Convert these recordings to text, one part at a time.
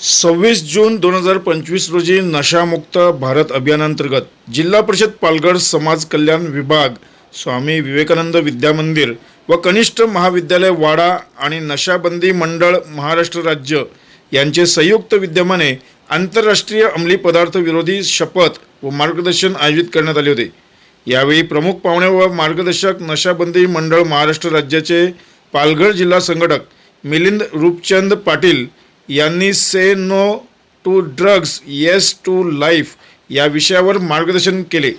सव्वीस जून दोन हजार पंचवीस रोजी नशामुक्त भारत अभियानांतर्गत जिल्हा परिषद पालघर समाज कल्याण विभाग स्वामी विवेकानंद विद्यामंदिर व कनिष्ठ महाविद्यालय वाडा आणि नशाबंदी मंडळ महाराष्ट्र राज्य यांचे संयुक्त विद्यमाने आंतरराष्ट्रीय अंमली पदार्थ विरोधी शपथ व मार्गदर्शन आयोजित करण्यात आले होते. यावेळी प्रमुख पाहुणे व मार्गदर्शक नशाबंदी मंडळ महाराष्ट्र राज्याचे पालघर जिल्हा संघटक मिलिंद रूपचंद पाटील यांनी say no to drugs yes to life या विषयावर मार्गदर्शन केले.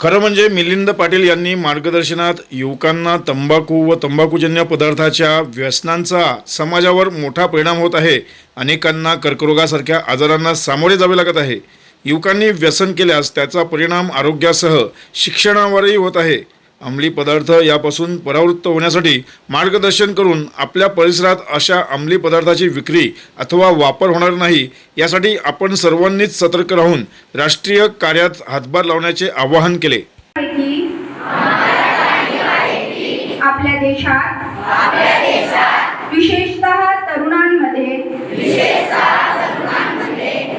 खरं म्हणजे मिलिंद पाटील यांनी मार्गदर्शनात युवकांना तंबाखू व तंबाखूजन्य पदार्थाच्या व्यसनांचा समाजावर मोठा परिणाम होत आहे. अनेकांना कर्करोगासारख्या आजारांना सामोरे जावे लागत आहे. युवकांनी व्यसन केल्यास त्याचा परिणाम आरोग्यासह शिक्षणावरही होत आहे. अंमली पदार्थ यापासून परावृत्त होण्यासाठी मार्गदर्शन करून आपल्या परिसरात अशा अंमली पदार्थाची विक्री अथवा वापर होणार नाही यासाठी आपण सर्वांनीच सतर्क राहून राष्ट्रीय कार्यात हातभार लावण्याचे आवाहन केले. आपल्या देशात विशेषतः तरुणांमध्ये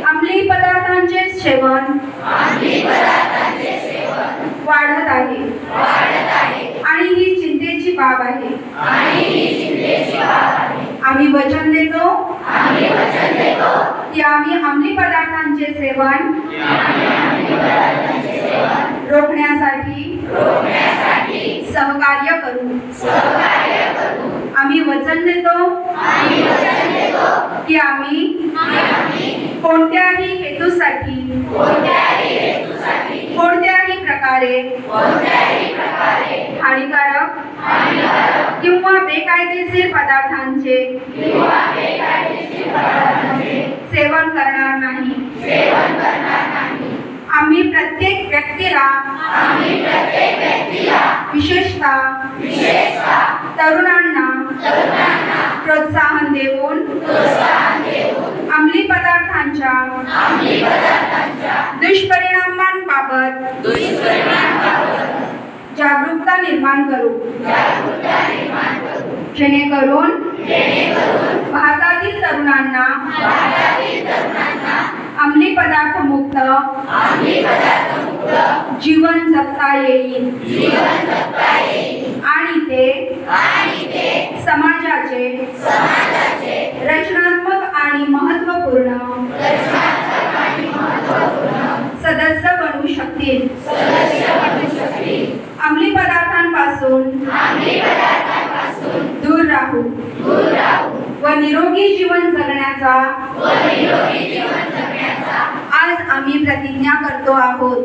अंमली पदार्थांचे सेवन वाढत आहे. बाब आहे. आम्ही वचन देतो. की आम्ही अंमली पदार्थांचे सेवन रोखण्यासाठी सहकार्य करू. आम्ही वचन देतो. की आम्ही कोणत्याही हेतूसाठी कोणत्याही प्रकारे हानिकारक? किंवा बेकायदेशीर पदार्थांचे? सेवन करणार नाही. आम्ही प्रत्येक व्यक्तीला विशेषतः तरुणांना प्रोत्साहन देऊन अंमली पदार्थांच्या दुष्परिणामांबाबत जागरूकता निर्माण करू. जेणेकरून भारतातील तरुणांना अंमली पदार्थ मुक्त जीवन जगता येईल. आणि ते पदार्थांपासून दूर राहू. व निरोगी जीवन जगण्याचा आज आम्ही प्रतिज्ञा करतो आहोत.